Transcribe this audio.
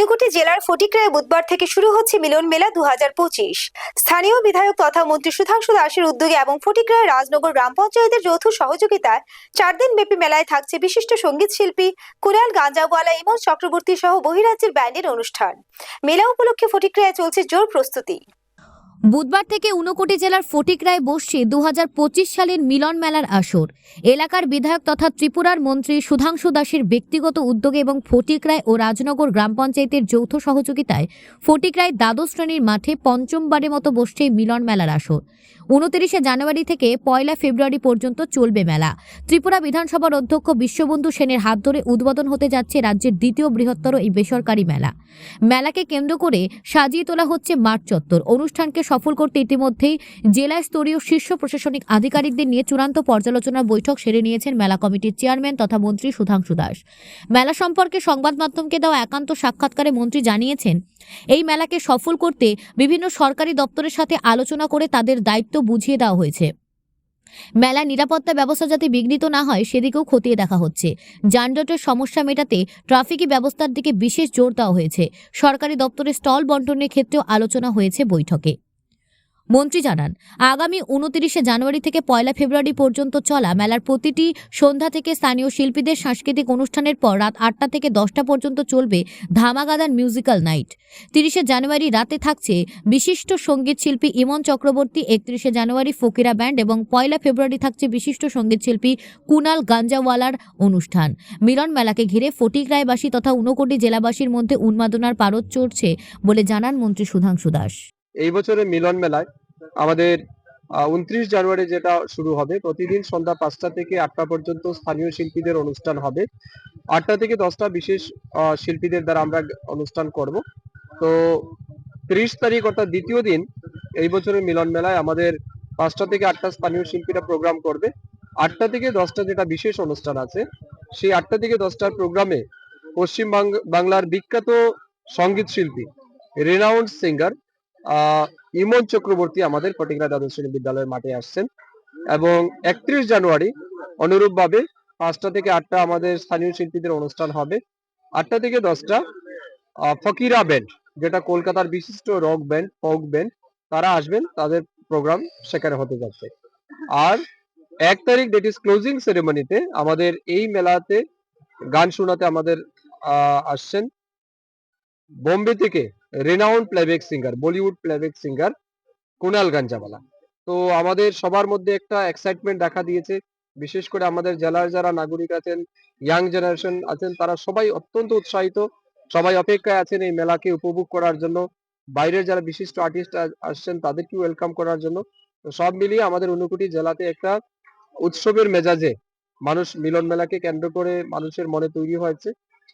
ঊনকোটি জেলার ফটিকরায় বুধবার থেকে শুরু হচ্ছে মিলন মেলা দুহাজার পঁচিশ। স্থানীয় বিধায়ক তথা মন্ত্রী সুধাংশু দাসের উদ্যোগে এবং ফটিকরায় রাজনগর গ্রাম পঞ্চায়েতের যৌথ সহযোগিতায় চার দিন ব্যাপী মেলায় থাকছে বিশিষ্ট সংগীত শিল্পী কুরাল গাঞ্জাওয়ালা ইমন চক্রবর্তী সহ বহিরাজ্যের ব্যান্ডের অনুষ্ঠান। মেলা উপলক্ষে ফটিকরায় চলছে জোর প্রস্তুতি। বুধবার থেকে ঊনকোটি জেলার ফটিকরায় বসছে দু হাজার পঁচিশ সালের মিলন মেলার আসর। এলাকার বিধায়ক তথা ত্রিপুরার মন্ত্রী সুধাংশু দাসের ব্যক্তিগত উদ্যোগে এবং ফটিকরায় ও রাজনগর গ্রাম পঞ্চায়েতের যৌথ সহযোগিতায় ফটিকরায় দ্বাদশ শ্রেণির মাঠে পঞ্চমবারের মতো বসছে মিলন মেলার আসর। উনত্রিশে জানুয়ারি থেকে পয়লা ফেব্রুয়ারি পর্যন্ত চলবে মেলা। ত্রিপুরা বিধানসভার অধ্যক্ষ বিশ্ববন্ধু সেনের হাত ধরে উদ্বোধন হতে যাচ্ছে রাজ্যের দ্বিতীয় বৃহত্তর এই বেসরকারি মেলা। মেলাকে কেন্দ্র করে সাজিয়ে তোলা হচ্ছে মাঠ চত্বর। অনুষ্ঠানকে সফল করতে ইতিমধ্যেই জেলা স্তরীয় শীর্ষ প্রশাসনিক আধিকারিকদের নিয়ে চূড়ান্ত পর্যালোচনা বৈঠক সেরে নিয়েছেন মেলা কমিটির চেয়ারম্যান তথা মন্ত্রী সুধাংশু দাস। মেলা সম্পর্কে সংবাদ মাধ্যমকে দেওয়া একান্ত সাক্ষাৎকারে মন্ত্রী জানিয়েছেন, এই মেলাকে সফল করতে বিভিন্ন সরকারি দপ্তরের সাথে আলোচনা করে তাদের দায়িত্ব বুঝিয়ে দেওয়া হয়েছে। মেলা নিরাপত্তা ব্যবস্থা যাতে বিঘ্নিত না হয়, সেদিকেও খতিয়ে দেখা হচ্ছে। যানজটের সমস্যা মেটাতে ট্রাফিকি ব্যবস্থার দিকে বিশেষ জোর দেওয়া হয়েছে। সরকারি দপ্তরে স্টল বন্টনের ক্ষেত্রেও আলোচনা হয়েছে বৈঠকে। মন্ত্রী জানান, আগামী উনতিরিশে জানুয়ারি থেকে পয়লা ফেব্রুয়ারি পর্যন্ত চলা মেলার প্রতিটি সন্ধ্যা থেকে স্থানীয় শিল্পীদের সাংস্কৃতিক অনুষ্ঠানের পর রাত আটটা থেকে দশটা পর্যন্ত চলবে ধামাগাদান মিউজিক্যাল নাইট। তিরিশে জানুয়ারি রাতে থাকছে বিশিষ্ট সংগীত শিল্পী ইমন চক্রবর্তী, একত্রিশে জানুয়ারি ফকিরা ব্যান্ড এবং পয়লা ফেব্রুয়ারি থাকছে বিশিষ্ট সংগীত শিল্পী কুনাল গাঞ্জাওয়ালার অনুষ্ঠান। মিলন মেলাকে ঘিরে ফটিকরায়বাসী তথা ঊনকোটি জেলাবাসীর মধ্যে উন্মাদনার পারদ চড়ছে বলে জানান মন্ত্রী সুধাংশু দাস। এই বছরের মিলন মেলায় আমাদের উনত্রিশ জানুয়ারি যেটা শুরু হবে, প্রতিদিন সন্ধ্যা পাঁচটা থেকে আটটা পর্যন্ত স্থানীয় শিল্পীদের অনুষ্ঠান হবে। আটটা থেকে দশটা বিশেষ শিল্পীদের দ্বারা আমরা অনুষ্ঠান করব। তো ত্রিশ তারিখ অর্থাৎ দ্বিতীয় দিন এই বছরের মিলন মেলায় আমাদের পাঁচটা থেকে আটটা স্থানীয় শিল্পীরা প্রোগ্রাম করবে। আটটা থেকে দশটা যেটা বিশেষ অনুষ্ঠান আছে, সেই আটটা থেকে দশটার প্রোগ্রামে পশ্চিম বাংলার বিখ্যাত সংগীত শিল্পী রেনাউন্ড সিঙ্গার ইমন চক্রবর্তী আমাদের ফটিকরা দ্বাদশ শ্রেণি বিদ্যালয়ের মাঠে আসছেন এবং একত্রিশ জানুয়ারি অনুরূপ ভাবে পাঁচটা থেকে আটটা আমাদের স্থানীয় শিল্পীদের অনুষ্ঠান হবে। আটটা থেকে দশটা ফকিরা ব্যান্ড যেটা কলকাতার বিশিষ্ট রক ব্যান্ড ফোক ব্যান্ড তারা আসবেন, তাদের প্রোগ্রাম সেখানে হতে যাচ্ছে। আর এক তারিখ দ্যাট ইজ ক্লোজিং সেরেমনিতে আমাদের এই মেলাতে গান শোনাতে আমাদের আসছেন। বোম্বে থেকে renowned playback singer Bollywood playback singer Kunal Ganjawala তো আমাদের সবার মধ্যে একটা এক্সাইটমেন্ট দেখা দিয়েছে। বিশেষ করে আমাদের জেলার যারা নাগরিক আছেন ইয়াং জেনারেশন আছেন, তারা সবাই অত্যন্ত উৎসাহিত। সবাই অপেক্ষায় আছেন এই মেলাকে উপভোগ করার জন্য। বাইরের যারা বিশিষ্ট আর্টিস্ট আসছেন তাদেরকে ওয়েলকাম করার জন্য। তো সব মিলিয়ে আমাদের ঊনকোটি জেলাতে একটা উৎসবের মেজাজে মানুষ মিলন মেলাকে কেন্দ্র করে মানুষের মনে তৈরি হয়েছে।